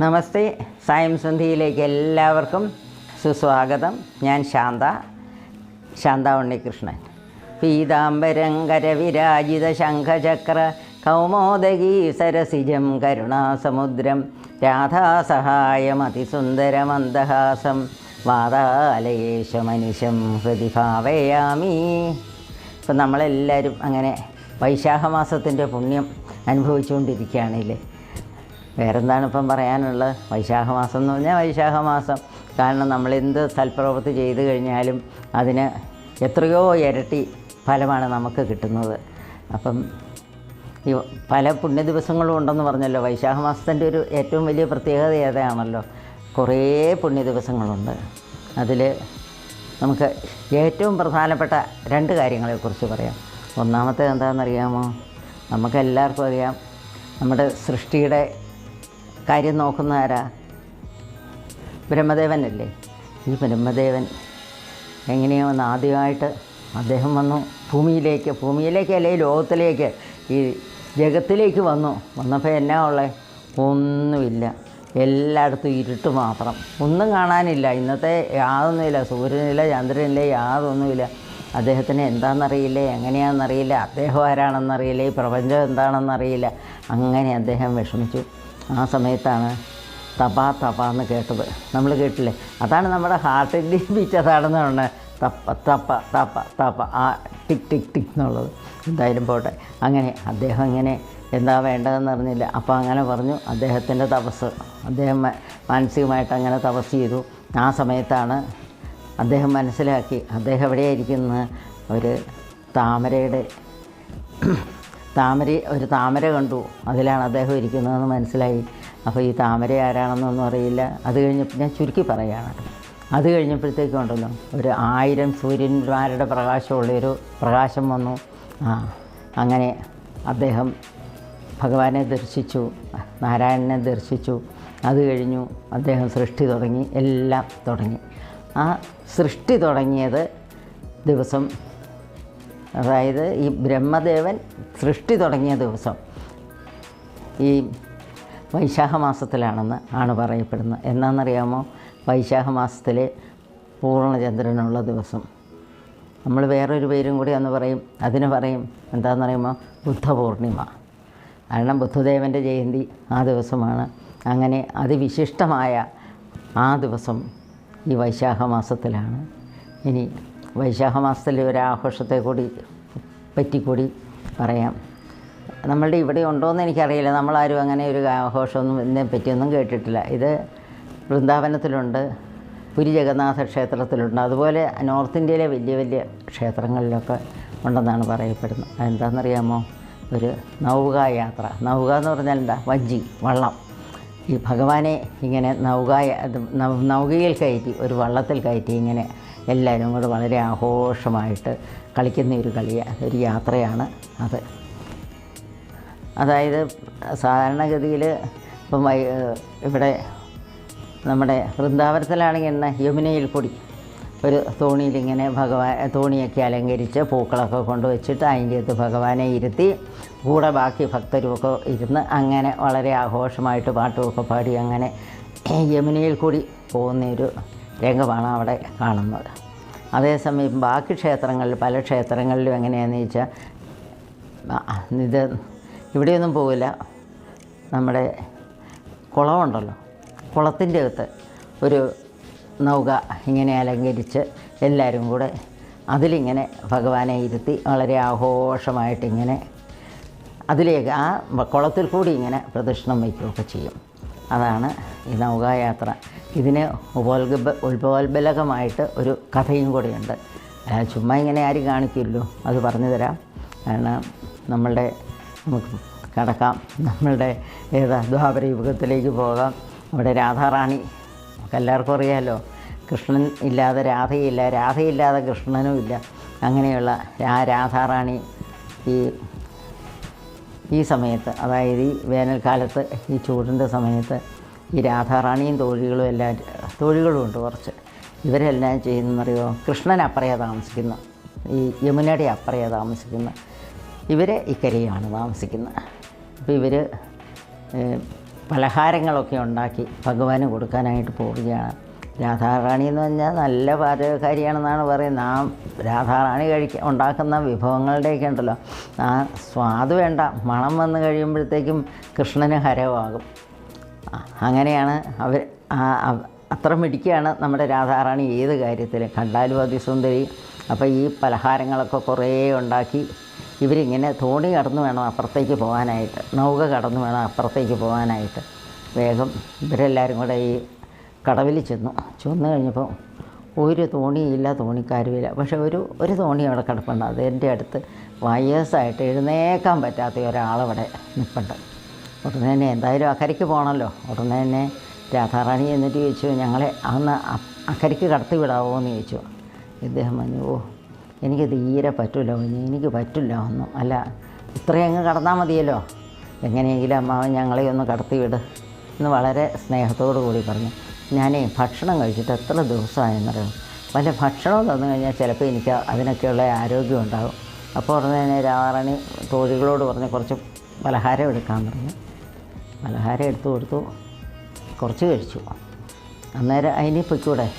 നമസ്തേ. സായം സന്ധിയിലേക്ക് എല്ലാവർക്കും സുസ്വാഗതം. ഞാൻ ശാന്ത ശാന്ത ഉണ്ണികൃഷ്ണൻ. പീതാംബരങ്കര കരവിരാജിത ശംഖചക്ര കൗമോദകി സരസിജം കരുണാസമുദ്രം രാധാസഹായമതിസുന്ദരമന്ദഹാസം വാതാലയേശമനിശം ഹൃതി ഭാവയാമി ഇപ്പം നമ്മളെല്ലാവരും അങ്ങനെ വൈശാഖമാസത്തിന്റെ പുണ്യം അനുഭവിച്ചുകൊണ്ടിരിക്കുകയാണില്ലേ? വേറെന്താണ് ഇപ്പം പറയാനുള്ളത്? വൈശാഖ മാസം എന്ന് പറഞ്ഞാൽ വൈശാഖ മാസം കാരണം നമ്മൾ എന്ത് സൽപ്രവൃത്തി ചെയ്തു കഴിഞ്ഞാലും അതിന് എത്രയോ ഇരട്ടി ഫലമാണ് നമുക്ക് കിട്ടുന്നത്. അപ്പം ഈ പല പുണ്യ ദിവസങ്ങളും ഉണ്ടെന്ന് പറഞ്ഞല്ലോ വൈശാഖ മാസത്തിന്റെ ഒരു ഏറ്റവും വലിയ പ്രത്യേകത ഏതാണല്ലോ? കുറേ പുണ്യ ദിവസങ്ങളുണ്ട് അതിൽ നമുക്ക് ഏറ്റവും പ്രധാനപ്പെട്ട രണ്ട് കാര്യങ്ങളെക്കുറിച്ച് പറയാം. ഒന്നാമത്തെ എന്താണെന്നറിയാമോ? നമുക്കെല്ലാവർക്കും അറിയാം നമ്മുടെ സൃഷ്ടിയുടെ കാര്യം നോക്കുന്ന ആരാ ബ്രഹ്മദേവനല്ലേ? ഈ ബ്രഹ്മദേവൻ എങ്ങനെയോ വന്ന് ആദ്യമായിട്ട് അദ്ദേഹം വന്നു. ഭൂമിയിലേക്ക് ഭൂമിയിലേക്ക് അല്ലെങ്കിൽ ലോകത്തിലേക്ക് ഈ ജഗത്തിലേക്ക് വന്നു. വന്നപ്പോൾ എന്നാ ഉള്ളത് ഒന്നുമില്ല. എല്ലായിടത്തും ഇരുട്ട് മാത്രം. ഒന്നും കാണാനില്ല. ഇന്നത്തെ യാതൊന്നുമില്ല. സൂര്യനില്ല ചന്ദ്രനില്ല യാതൊന്നുമില്ല. അദ്ദേഹത്തിന് എന്താണെന്നറിയില്ല? എങ്ങനെയാണെന്നറിയില്ല? അദ്ദേഹം ആരാണെന്നറിയില്ല? ഈ പ്രപഞ്ചം എന്താണെന്നറിയില്ല. അങ്ങനെ അദ്ദേഹം വിഷമിച്ചു. ആ സമയത്താണ് തപ തപ എന്ന് കേട്ടത്. നമ്മൾ കേട്ടില്ലേ? അതാണ് നമ്മുടെ ഹാർട്ടിന്റെ ബീച്ച് അതാണെന്ന് പറഞ്ഞത്. തപ്പ തപ്പ തപ്പ തപ്പ ആ ടിക് ടിക് ടിക് എന്നുള്ളത്. എന്തായാലും പോട്ടെ. അങ്ങനെ അദ്ദേഹം ഇങ്ങനെ എന്താ വേണ്ടതെന്ന് അറിഞ്ഞില്ല. അപ്പോൾ അങ്ങനെ പറഞ്ഞു. അദ്ദേഹത്തിന്റെ തപസ് അദ്ദേഹം മാനസികമായിട്ട് അങ്ങനെ തപസ് ചെയ്തു. ആ സമയത്താണ് അദ്ദേഹം മനസ്സിലാക്കി. അദ്ദേഹം എവിടെയായിരിക്കുന്നത്? ഒരു താമരയുടെ താമര ഒരു താമര കണ്ടു. അതിലാണ് അദ്ദേഹം ഇരിക്കുന്നതെന്ന് മനസ്സിലായി. അപ്പോൾ ഈ താമര ആരാണെന്നൊന്നും അറിയില്ല. അത് കഴിഞ്ഞപ്പോൾ ഞാൻ ചുരുക്കി പറയുകയാണ്. അത് കഴിഞ്ഞപ്പോഴത്തേക്കും ഉണ്ടല്ലോ ഒരു ആയിരം സൂര്യന്മാരുടെ പ്രകാശമുള്ളൊരു പ്രകാശം വന്നു. ആ അങ്ങനെ അദ്ദേഹം ഭഗവാനെ ദർശിച്ചു നാരായണനെ ദർശിച്ചു. അത് കഴിഞ്ഞു അദ്ദേഹം സൃഷ്ടി തുടങ്ങി എല്ലാം തുടങ്ങി. ആ സൃഷ്ടി തുടങ്ങിയത് ദിവസം അതായത് ഈ ബ്രഹ്മദേവൻ സൃഷ്ടി തുടങ്ങിയ ദിവസം ഈ വൈശാഖ മാസത്തിലാണെന്ന് ആണ് പറയപ്പെടുന്നത്. എന്നാണെന്നറിയാമോ വൈശാഖ മാസത്തിലെ പൂർണചന്ദ്രനുള്ള ദിവസം. നമ്മൾ വേറൊരു പേരും കൂടി അന്ന് പറയും അതിന് പറയും എന്താണെന്ന് പറയുമ്പോൾ ബുദ്ധപൂർണിമ. കാരണം ബുദ്ധദേവന്റെ ജയന്തി ആ ദിവസമാണ്. അങ്ങനെ അതിവിശിഷ്ടമായ ആ ദിവസം ഈ വൈശാഖ മാസത്തിലാണ് ഇനി വൈശാഖ മാസത്തിലെ ഒരു ആഘോഷത്തെ കൂടി പറ്റിക്കൂടി പറയാം. നമ്മളുടെ ഇവിടെ ഉണ്ടോയെന്ന് എനിക്കറിയില്ല. നമ്മളാരും അങ്ങനെ ഒരു ആഘോഷമൊന്നും ഇതിനെ പറ്റിയൊന്നും കേട്ടിട്ടില്ല. ഇത് വൃന്ദാവനത്തിലുണ്ട് പുരി ജഗന്നാഥ ക്ഷേത്രത്തിലുണ്ട്. അതുപോലെ നോർത്ത് ഇന്ത്യയിലെ വലിയ വലിയ ക്ഷേത്രങ്ങളിലൊക്കെ ഉണ്ടെന്നാണ് പറയപ്പെടുന്നത്. അതെന്താണെന്നറിയാമോ? ഒരു നൗക യാത്ര. നൗക എന്ന് പറഞ്ഞാൽ എന്താ? വഞ്ചി വള്ളം. ഈ ഭഗവാനെ ഇങ്ങനെ നൗക നൗകയിൽ കയറ്റി ഒരു വള്ളത്തിൽ കയറ്റി ഇങ്ങനെ എല്ലാവരും കൂടെ വളരെ ആഘോഷമായിട്ട് കളിക്കുന്ന ഒരു കളിയാണ് ഒരു യാത്രയാണ് അത്. അതായത് സാധാരണഗതിയിൽ ഇപ്പം ഇവിടെ നമ്മുടെ വൃന്ദാവനത്തിലാണെങ്കിൽ എന്ന യമുനയിൽ കൂടി ഒരു തോണിയിലിങ്ങനെ ഭഗവാൻ തോണിയൊക്കെ അലങ്കരിച്ച് പൂക്കളൊക്കെ കൊണ്ടുവച്ചിട്ട് അതിന്റെ അകത്ത് ഭഗവാനെ ഇരുത്തി കൂടെ ബാക്കി ഭക്തരുമൊക്കെ ഇരുന്ന് അങ്ങനെ വളരെ ആഘോഷമായിട്ട് പാട്ടുമൊക്കെ പാടി അങ്ങനെ യമുനയിൽ കൂടി പോകുന്ന ഒരു രംഗമാണ് അവിടെ കാണുന്നത്. അതേസമയം ബാക്കി ക്ഷേത്രങ്ങളിൽ പല ക്ഷേത്രങ്ങളിലും എങ്ങനെയാണെന്ന് ചോദിച്ചാൽ ഇത് ഇവിടെയൊന്നും പോകില്ല നമ്മുടെ കുളമുണ്ടല്ലോ. കുളത്തിന്റെ അകത്ത് ഒരു നൗക ഇങ്ങനെ അലങ്കരിച്ച് എല്ലാവരും കൂടെ അതിലിങ്ങനെ ഭഗവാനെ ഇരുത്തി വളരെ ആഘോഷമായിട്ടിങ്ങനെ അതിലേക്ക് ആ കുളത്തിൽ കൂടി ഇങ്ങനെ പ്രദക്ഷിണം വയ്ക്കുകയൊക്കെ ചെയ്യും. അതാണ് ഈ നൗകായാത്ര. ഇതിന് ഉപോത്ഗബ ഉത്ഭവോത്ബലകമായിട്ട് ഒരു കഥയും കൂടെയുണ്ട്. ചുമ്മാ ഇങ്ങനെ ആരും കാണിക്കില്ലോ അത് പറഞ്ഞു തരാം. കാരണം നമ്മളുടെ നമുക്ക് കടക്കാം. നമ്മളുടെ ഏതാ ദ്വാപര യുഗത്തിലേക്ക് പോകാം. അവിടെ രാധാറാണി എല്ലാവർക്കും അറിയാമല്ലോ കൃഷ്ണൻ ഇല്ലാതെ രാധയില്ല. രാധയില്ലാതെ കൃഷ്ണനും ഇല്ല. അങ്ങനെയുള്ള ആ രാധാറാണി ഈ ഈ സമയത്ത് അതായത് ഈ വേനൽക്കാലത്ത് ഈ ചൂടിന്റെ സമയത്ത് ഈ രാധാറാണിയും തോഴികളും എല്ലാം തോഴികളും ഉണ്ട് കുറച്ച്. ഇവരെല്ലാം ചെയ്യുന്നറിയോ കൃഷ്ണൻ അപ്പറയാ താമസിക്കുന്ന. ഈ യമുനയുടെ അപ്പറയാ താമസിക്കുന്ന. ഇവർ ഇക്കരയാണ് താമസിക്കുന്നത്. അപ്പോൾ ഇവർ പലഹാരങ്ങളൊക്കെ ഉണ്ടാക്കി ഭഗവാന് കൊടുക്കാനായിട്ട് പോവുകയാണ്. രാധാറാണി എന്ന് പറഞ്ഞാൽ നല്ല പാചകക്കാരിയാണെന്നാണ് പറയുന്നത്. ആ രാധാറാണി കഴിക്ക ഉണ്ടാക്കുന്ന വിഭവങ്ങളുടെയൊക്കെ ഉണ്ടല്ലോ. ആ സ്വാദ് വേണ്ട മണം വന്ന് കഴിയുമ്പോഴത്തേക്കും കൃഷ്ണന് ഹരമാകും. ആ, അങ്ങനെയാണ് അവർ അവ- അത്ര മിടിക്കുകയാണ് നമ്മുടെ രാധാറാണി ഏത് കാര്യത്തിൽ കണ്ടാലും അതിസുന്ദരി അപ്പോൾ ഈ പലഹാരങ്ങളൊക്കെ കുറേ ഉണ്ടാക്കി ഇവരിങ്ങനെ തോണി കടന്നു വേണം അപ്പുറത്തേക്ക് പോകാനായിട്ട് നൗക കടന്നു വേണം അപ്പുറത്തേക്ക് പോകാനായിട്ട്. വേഗം ഇവരെല്ലാവരും കൂടെ ഈ കടവിൽ ചെന്നു. ചെന്ന് കഴിഞ്ഞപ്പോൾ ഒരു തോണിയില്ല തോണിക്കാരുമില്ല പക്ഷെ ഒരു ഒരു തോണി അവിടെ കിടപ്പുണ്ട്. അത് എന്റെ അടുത്ത് വയസ്സായിട്ട് എഴുന്നേക്കാൻ പറ്റാത്ത ഒരാളവിടെ നിൽപ്പുണ്ട് ഉടനെ തന്നെ എന്തായാലും അക്കരയ്ക്ക് പോകണമല്ലോ ഉടനെ തന്നെ രാധാറാണി എന്നിട്ട് ചോദിച്ചു ഞങ്ങളെ അന്ന് അക്കരയ്ക്ക് കടത്തി വിടാവോ? എന്ന് ചോദിച്ചു. ഇദ്ദേഹം പറഞ്ഞു ഓ എനിക്ക് തീരെ പറ്റില്ല കുഞ്ഞ് എനിക്ക് പറ്റില്ല ഒന്നും. അല്ല ഇത്രയും അങ്ങ് കടന്നാൽ മതിയല്ലോ. എങ്ങനെയെങ്കിലും അമ്മാവൻ ഞങ്ങളെ ഒന്ന് കടത്തി വിട്. എന്ന് വളരെ സ്നേഹത്തോടു കൂടി പറഞ്ഞു. ഞാനേ ഭക്ഷണം കഴിച്ചിട്ട് എത്ര ദിവസമായെന്നറിയാം? വല്ല ഭക്ഷണം തന്നു കഴിഞ്ഞാൽ ചിലപ്പോൾ എനിക്ക് അതിനൊക്കെയുള്ള ആരോഗ്യം ഉണ്ടാകും. അപ്പോൾ ഉടനെ തന്നെ രാധാറാണി തോഴികളോട് പറഞ്ഞ് കുറച്ച് പലഹാരം എടുക്കാൻ പറഞ്ഞു പലഹാരം എടുത്തു കൊടുത്തു. കുറച്ച് കഴിച്ചു. അന്നേരം അതിനെ പൊയ്ക്കൂടെ?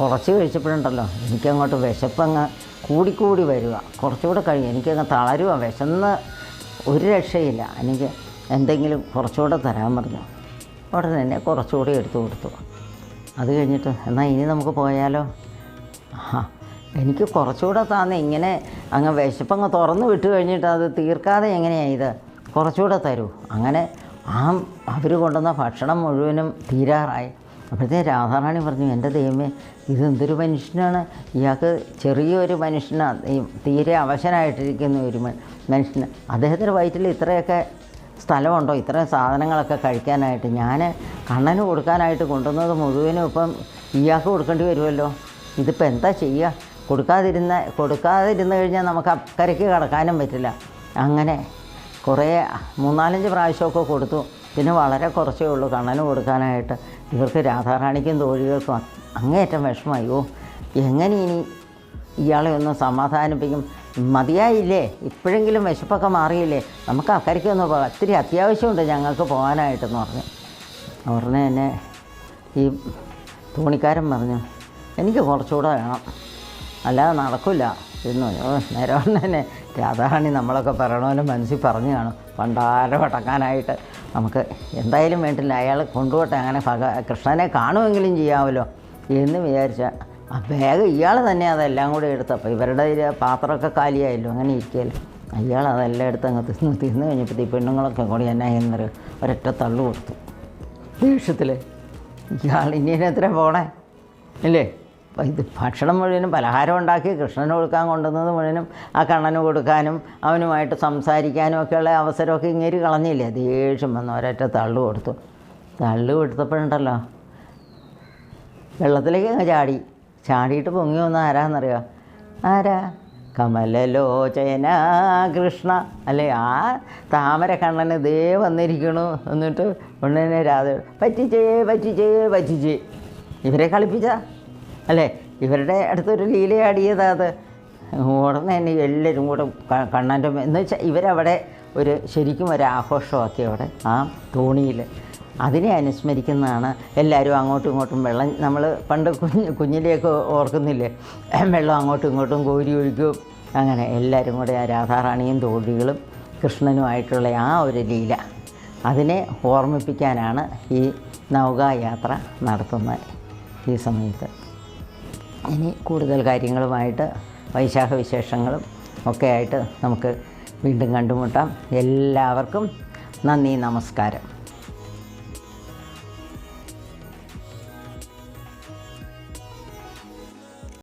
കുറച്ച് കഴിച്ചപ്പോഴുണ്ടല്ലോ എനിക്കങ്ങോട്ട് വിശപ്പങ്ങ് കൂടിക്കൂടി വരിക. കുറച്ചുകൂടെ കഴിയും എനിക്കങ്ങ് തളരുക. വിശന്ന് ഒരു രക്ഷയില്ല. എനിക്ക് എന്തെങ്കിലും കുറച്ചുകൂടെ തരാൻ പറഞ്ഞു. ഉടനെ തന്നെ കുറച്ചുകൂടി എടുത്തു കൊടുത്തു. അത് കഴിഞ്ഞിട്ട് എന്നാൽ ഇനി നമുക്ക് പോയാലോ? ആ എനിക്ക് കുറച്ചുകൂടെ താന്ന് ഇങ്ങനെ അങ്ങ് വിശപ്പങ്ങ് തുറന്ന് വിട്ട് കഴിഞ്ഞിട്ട് അത് തീർക്കാതെ എങ്ങനെയാണ് ഇത്? കുറച്ചുകൂടെ തരൂ. അങ്ങനെ ആ അവർ കൊണ്ടുവന്ന ഭക്ഷണം മുഴുവനും തീരാറായി. അപ്പോഴത്തേ രാധാറാണി പറഞ്ഞു എന്റെ ദൈവമേ ഇതെന്തൊരു മനുഷ്യനാണ്? ഇയാൾക്ക് ചെറിയൊരു മനുഷ്യനാണ് തീരെ അവശനായിട്ടിരിക്കുന്ന ഒരു മനുഷ്യന്. അദ്ദേഹത്തിന്റെ വയറ്റിൽ ഇത്രയൊക്കെ സ്ഥലമുണ്ടോ? ഇത്രയും സാധനങ്ങളൊക്കെ കഴിക്കാനായിട്ട്. ഞാൻ കണ്ണന് കൊടുക്കാനായിട്ട് കൊണ്ടുവന്നത് മുഴുവനും ഇപ്പം ഇയാൾക്ക് കൊടുക്കേണ്ടി വരുമല്ലോ. ഇതിപ്പോൾ എന്താ ചെയ്യുക? കൊടുക്കാതിരുന്ന കൊടുക്കാതിരുന്ന് കഴിഞ്ഞാൽ നമുക്ക് അക്കരയ്ക്ക് കടക്കാനും പറ്റില്ല. അങ്ങനെ കുറേ മൂന്നാലഞ്ച് പ്രാവശ്യമൊക്കെ കൊടുത്തു. പിന്നെ വളരെ കുറച്ചേ ഉള്ളൂ കണ്ണന് കൊടുക്കാനായിട്ട്. ഇവർക്ക് രാധാറാണിക്കും തോഴികൾക്കും അങ്ങേറ്റം വിഷമമായോ. എങ്ങനെ ഇനി ഇയാളെ ഒന്ന് സമാധാനിപ്പിക്കും? മതിയായില്ലേ? ഇപ്പോഴെങ്കിലും വിശപ്പൊക്കെ മാറിയില്ലേ? നമുക്ക് അക്കരയ്ക്ക് ഒന്ന് പോകാം ഒത്തിരി അത്യാവശ്യമുണ്ട് ഞങ്ങൾക്ക് പോകാനായിട്ടെന്ന് പറഞ്ഞു. ഉടനെ തന്നെ ഈ തോണിക്കാരൻ പറഞ്ഞു എനിക്ക് കുറച്ചുകൂടെ വേണം. അല്ലാതെ നടക്കില്ല. ഓ നേരം തന്നെ രാധാറാണി നമ്മളൊക്കെ പറയണ മനസ്സിൽ പറഞ്ഞു കാണും. പണ്ടാരം അടക്കാനായിട്ട് നമുക്ക് എന്തായാലും വേണ്ടില്ല. അയാൾ കൊണ്ടുപോട്ടെ അങ്ങനെ ഭഗ കൃഷ്ണനെ കാണുമെങ്കിലും ചെയ്യാമല്ലോ എന്ന് വിചാരിച്ച ആ ബാഗ് ഇയാൾ തന്നെ അതെല്ലാം കൂടെ എടുത്തപ്പോൾ ഇവരുടെ പാത്രമൊക്കെ കാലിയായല്ലോ അങ്ങനെ ഇരിക്കുകയല്ലോ. അയാൾ അതെല്ലാം എടുത്ത് അങ്ങ് തിന്ന് തിന്ന് കഴിഞ്ഞപ്പോൾ ഈ പെണ്ണുങ്ങളൊക്കെ കൂടി എന്നാ എന്നൊരു ഒരൊറ്റ തള്ളു കൊടുത്തു. ദേഷ്യത്തിൽ ഇയാൾ ഇനി പോണേ? അപ്പം ഇത് ഭക്ഷണം മുഴുവനും പലഹാരം ഉണ്ടാക്കി കൃഷ്ണന് കൊടുക്കാൻ കൊണ്ടുവന്നത് മുഴുവനും ആ കണ്ണന് കൊടുക്കാനും അവനുമായിട്ട് സംസാരിക്കാനും ഒക്കെയുള്ള അവസരമൊക്കെ ഇങ്ങേര് കളഞ്ഞില്ലേ? ദേഷ്യം വന്ന് ഒരൊറ്റ തള്ളു കൊടുത്തു. തള്ളു കൊടുത്തപ്പോഴുണ്ടല്ലോ. വെള്ളത്തിലേക്ക് അങ്ങ് ചാടി. ചാടിയിട്ട് പൊങ്ങി വന്ന ആരാന്നറിയോ? ആരാ? കമലലോചന കൃഷ്ണ. അല്ലേ? ആ താമര കണ്ണന് ദേ വന്നിരിക്കണു. എന്നിട്ട് ഉണ്ണനെ രാധ പറ്റിച്ചേ പറ്റിച്ചേ പറ്റിച്ചേ. ഇവരെ കളിപ്പിച്ച അല്ലേ? ഇവരുടെ അടുത്തൊരു ലീലയാടിയതാ അത്. ഉടനെ തന്നെ എല്ലാവരും കൂടെ കണ്ണന്റെ എന്ന് വെച്ചാൽ ഇവരവിടെ ഒരു ശരിക്കും ഒരു ആഘോഷമാക്കി അവിടെ ആ തോണിയിൽ. അതിനെ അനുസ്മരിക്കുന്നതാണ് എല്ലാവരും അങ്ങോട്ടും ഇങ്ങോട്ടും വെള്ളം നമ്മൾ പണ്ട് കുഞ്ഞ് കുഞ്ഞിലെയൊക്കെ ഓർക്കുന്നില്ലേ? വെള്ളം അങ്ങോട്ടും ഇങ്ങോട്ടും കോരി ഒഴിക്കും അങ്ങനെ എല്ലാവരും കൂടെ ആ രാധാറാണിയും തോഴികളും കൃഷ്ണനുമായിട്ടുള്ള ആ ഒരു ലീല. അതിനെ ഓർമ്മിപ്പിക്കാനാണ് ഈ നൗകായാത്ര നടത്തുന്നത് ഈ സമയത്ത്. ഇനി കൂടുതൽ കാര്യങ്ങളുമായിട്ട് വൈശാഖ വിശേഷങ്ങളും ഒക്കെ ആയിട്ട് നമുക്ക് വീണ്ടും കണ്ടുമുട്ടാം. എല്ലാവർക്കും നന്ദി നമസ്കാരം.